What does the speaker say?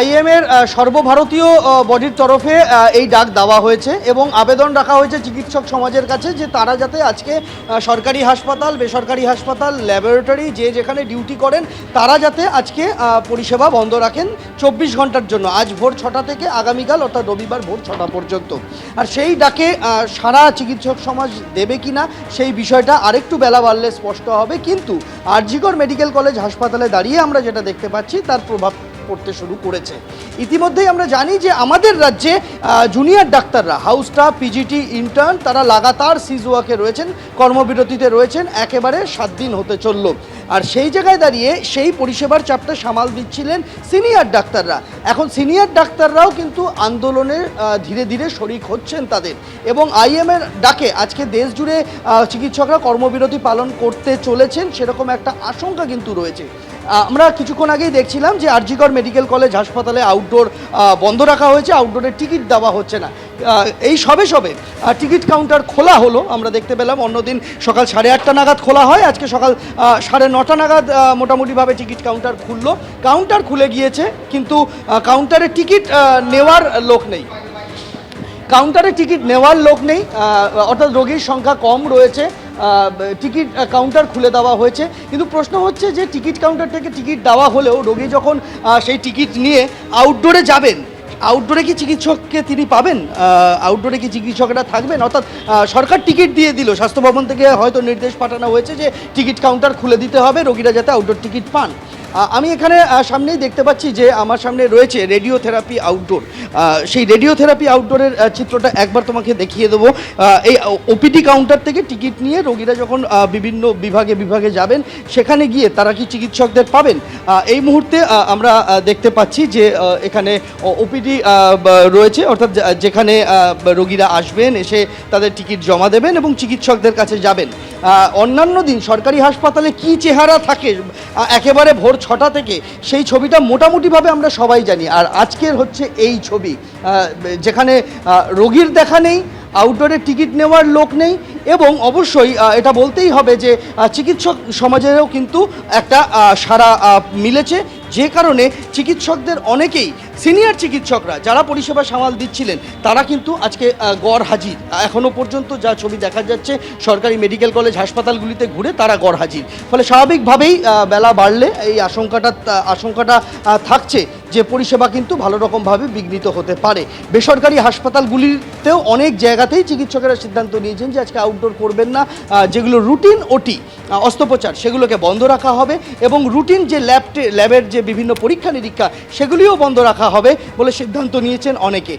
IM এর সর্বভারতীয় বডির তরফে এই ডাক দেওয়া হয়েছে এবং আবেদন রাখা হয়েছে চিকিৎসক সমাজের কাছে যে তারা যাতে আজকে সরকারি হাসপাতাল, বেসরকারি হাসপাতাল, ল্যাবরেটরি যে যেখানে ডিউটি করেন, তারা যাতে আজকে পরিষেবা বন্ধ রাখেন চব্বিশ ঘণ্টার জন্য। আজ ভোর ছটা থেকে আগামীকাল অর্থাৎ রবিবার ভোর ছটা পর্যন্ত। আর সেই ডাকে সারা চিকিৎসক সমাজ দেবে কিনা, সেই বিষয়টা আরেকটু বেলা বাড়লে স্পষ্ট হবে। কিন্তু আরজিকর মেডিকেল কলেজ হাসপাতালে দাঁড়িয়ে আমরা যেটা দেখতে পাচ্ছি, তার প্রভাব পড়তে শুরু করেছে। ইতিমধ্যেই আমরা জানি যে আমাদের রাজ্যে জুনিয়র ডাক্তাররা হাউস স্টাফ পিজিটি ইন্টার্ন তারা লাগাতার সিজুয়াকে রয়েছেন কর্মবিরতিতে রয়েছেন একেবারে সাত দিন হতে চলল। আর সেই জায়গায় দাঁড়িয়ে সেই পরিষেবার চাপটা সামাল দিচ্ছিলেন সিনিয়র ডাক্তাররা। এখন সিনিয়র ডাক্তাররাও কিন্তু আন্দোলনে আহ, ধীরে ধীরে শরিক হচ্ছেন তাদের। এবং আইএমের ডাকে আজকে দেশ জুড়ে চিকিৎসকরা কর্মবিরতি পালন করতে চলেছেন সেরকম একটা আশঙ্কা কিন্তু রয়েছে। আমরা কিছুক্ষণ আগেই দেখছিলাম যে আরজিকর মেডিকেল কলেজ হাসপাতালে আউটডোর বন্ধ রাখা হয়েছে আউটডোরের টিকিট দেওয়া হচ্ছে না। এই সবে সবে টিকিট কাউন্টার খোলা হলো, আমরা দেখতে পেলাম, অন্যদিন সকাল সাড়ে আটটা নাগাদ খোলা হয়, আজকে সকাল সাড়ে নটা নাগাদ মোটামুটিভাবে টিকিট কাউন্টার খুললো। কাউন্টার খুলে গিয়েছে, কিন্তু কাউন্টারে টিকিট নেওয়ার লোক নেই। কাউন্টারে টিকিট নেওয়ার লোক নেই অর্থাৎ রোগীর সংখ্যা কম রয়েছে। টিকিট কাউন্টার খুলে দেওয়া হয়েছে। কিন্তু প্রশ্ন হচ্ছে যে টিকিট কাউন্টার থেকে টিকিট দেওয়া হলেও রোগী যখন সেই টিকিট নিয়ে আউটডোরে যাবেন আউটডোরে কি চিকিৎসককে তিনি পাবেন? আউটডোরে কি চিকিৎসকরা থাকবেন? অর্থাৎ সরকার টিকিট দিয়ে দিল। স্বাস্থ্য ভবন থেকে হয়তো নির্দেশ পাঠানো হয়েছে যে টিকিট কাউন্টার খুলে দিতে হবে, রোগীরা যাতে আউটডোর টিকিট পান। আমি এখানে সামনেই দেখতে পাচ্ছি যে আমার সামনে রয়েছে রেডিও থেরাপি আউটডোর সেই রেডিও থেরাপি আউটডোরের চিত্রটা একবার তোমাকে দেখিয়ে দেবো। এই ওপিডি কাউন্টার থেকে টিকিট নিয়ে রোগীরা যখন বিভিন্ন বিভাগে বিভাগে যাবেন, সেখানে গিয়ে তারা কি চিকিৎসকদের পাবেন? এই মুহূর্তে আমরা দেখতে পাচ্ছি যে এখানে ওপিডি রয়েছে, অর্থাৎ যেখানে রোগীরা আসবেন, এসে তাদের টিকিট জমা দেবেন এবং চিকিৎসকদের কাছে যাবেন। অন্যান্য দিন সরকারি হাসপাতালে কি চেহারা থাকে একেবারে ভোর ছটা থেকে সেই ছবিটা মোটামুটিভাবে আমরা সবাই জানি। আর আজকের হচ্ছে এই ছবি। যেখানে রোগীর দেখা নেই আউটডোরে টিকিট নেওয়ার লোক নেই এবং অবশ্যই এটা বলতেই হবে যে চিকিৎসক সমাজেরও কিন্তু একটা সারা মিলেছে। যে কারণে চিকিৎসকদের অনেকেই, সিনিয়র চিকিৎসকরা যারা পরিষেবা সামাল দিচ্ছিলেন, তারা কিন্তু আজকে গড় হাজির। এখনও পর্যন্ত যা ছবি দেখা যাচ্ছে, সরকারি মেডিকেল কলেজ হাসপাতালগুলিতে ঘুরে তারা গড় হাজির। ফলে স্বাভাবিকভাবেই বেলা বাড়লে এই আশঙ্কাটা আশঙ্কাটা থাকছে যে পরিষেবা কিন্তু ভালো রকমভাবে বিঘ্নিত হতে পারে। বেসরকারি হাসপাতালগুলিতেও অনেক জায়গাতেই চিকিৎসকেরা সিদ্ধান্ত নিয়েছেন যে আজকে আউটডোর করবেন না। যেগুলো রুটিন ওটি অস্ত্রোপচার, সেগুলোকে বন্ধ রাখা হবে এবং রুটিন যে ল্যাব ল্যাবের যে বিভিন্ন পরীক্ষা নিরীক্ষা সেগুলিও বন্ধ রাখা হবে বলে সিদ্ধান্ত নিয়েছেন অনেকে।